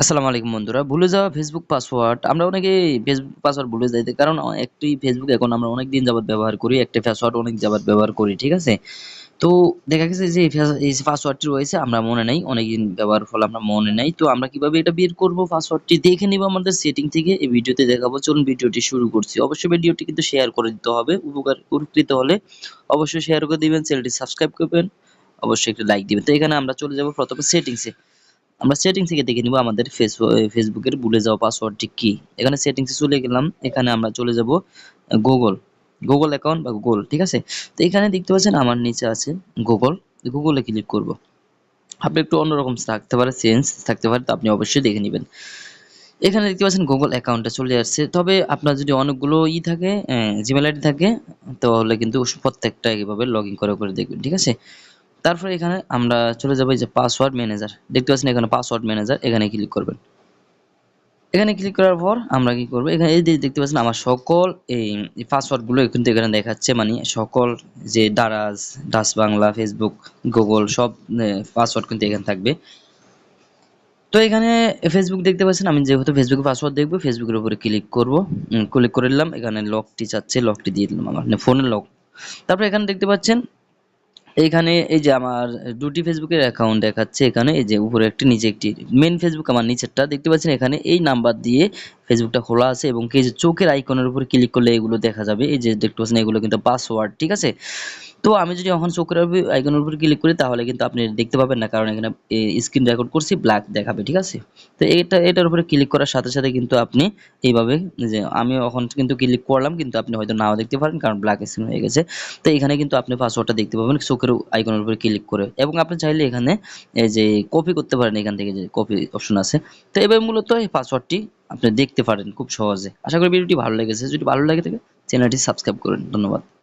আসসালামু আলাইকুম বন্ধুরা, ভুলে যাওয়া ফেসবুক পাসওয়ার্ড আমরা অনেকে ফেসবুক পাসওয়ার্ড ভুলে যাই কারণ একটি ফেসবুক এখন আমরা অনেক দিন যাবত ব্যবহার করি, একটা পাসওয়ার্ড অনেক যাবত ব্যবহার করি, ঠিক আছে? তো দেখা গেছে যে এই পাসওয়ার্ডটি রয়েছে, আমরা মনে নাই, অনেকদিন ব্যবহার ফলে আমরা মনে নাই, তো আমরা কীভাবে এটা বের করব পাসওয়ার্ডটি দেখে নিব আমাদের সেটিং থেকে, এই ভিডিওতে দেখাবো, চলুন ভিডিওটি শুরু করছি। অবশ্যই ভিডিওটি কিন্তু শেয়ার করে দিতে হবে, উপকার উপকৃত হলে অবশ্যই শেয়ার করে দিবেন চ্যানেলটি সাবস্ক্রাইব করবেন, অবশ্যই একটি লাইক দিবেন। তো এখানে আমরা চলে যাব প্রথমে সেটিংসে আমরা সেটিং থেকে দেখে নিব আমাদের ফেসবুক ফেসবুকের ভুলে যাওয়া পাসওয়ার্ডটি কি। এখানে সেটিংসে চলে গেলাম, এখানে আমরা চলে যাব গুগল গুগল অ্যাকাউন্ট বা গুগল ঠিক আছে? তো এখানে দেখতে পাচ্ছেন আমার নিচে আছে গুগল গুগলে ক্লিক করব। আপনি একটু অন্যরকম থাকতে পারে চেঞ্জ থাকতে পারে, তো আপনি অবশ্যই দেখে নেবেন। এখানে দেখতে পাচ্ছেন গুগল অ্যাকাউন্টটা চলে আসছে। তবে আপনার যদি অনেকগুলো ই থাকে জিমেল আইডি থাকে, তাহলে কিন্তু প্রত্যেকটা এইভাবে লগ ইন করে করে দেখবেন, ঠিক আছে? তারপরে এখানে আমরা চলে যাব যে পাসওয়ার্ড ম্যানেজার দেখতে পাচ্ছেন এখানে পাসওয়ার্ড ম্যানেজার এখানে ক্লিক করবেন। এখানে ক্লিক করার পর আমরা কি করব? এখানে এই দেখতে পাচ্ছেন আমার সকল এই পাসওয়ার্ডগুলো কিন্তু এখানে দেখাচ্ছে মানে সকল যে দারাজ ডাস বাংলা ফেসবুক গুগল সব পাসওয়ার্ড কিন্তু এখানে থাকবে। তো এখানে ফেসবুক দেখতে পাচ্ছেন, আমি যেহেতু ফেসবুকে পাসওয়ার্ড দেখব ফেসবুকের উপরে ক্লিক করব। ক্লিক করে নিলাম, এখানে লকটি চাচ্ছে লকটি দিয়ে দিলাম আমার ফোনের লক তারপর এখানে দেখতে পাচ্ছেন এইখানে এই যে আমার দুটি ফেসবুকের অ্যাকাউন্ট দেখাচ্ছে, এখানে এই যে উপরে একটি, নিচে একটি। মেন ফেসবুক আমার নিচেরটা, দেখতে পাচ্ছেন এখানে এই নাম্বার দিয়ে ফেসবুকটা খোলা আছে এবং এই যে চোখের আইকনের উপর ক্লিক করলে এগুলো দেখা যাবে। এই যে দেখতে পাচ্ছেন এগুলো কিন্তু পাসওয়ার্ড ঠিক আছে? তো আমি যদি এখন চোখের আইকনের উপর ক্লিক করি, তাহলে কিন্তু আপনি দেখতে পাবেন না, কারণ এখানে স্ক্রিন রেকর্ড করছি ব্ল্যাক দেখাবে, ঠিক আছে? তো এটা, এটার উপরে ক্লিক করার সাথে সাথে কিন্তু আপনি এইভাবে, যে আমি এখন কিন্তু ক্লিক করলাম, কিন্তু আপনি হয়তো নাও দেখতে পারেন, কারণ ব্ল্যাক স্ক্রিন হয়ে গেছে। তো এখানে কিন্তু আপনি পাসওয়ার্ডটা দেখতে পাবেন, চোখের আইকনের উপরে ক্লিক করে। এবং আপনি চাইলে এখানে এই যে কপি করতে পারেন, এখান থেকে যে কপি অপশন আছে। তো এবার মূলত এই পাসওয়ার্ডটি আপনি দেখতে পারেন খুব সহজে। আশা করি ভিডিওটি ভালো লেগেছে। যদি ভালো লাগে থাকে চ্যানেলটি সাবস্ক্রাইব করুন। ধন্যবাদ।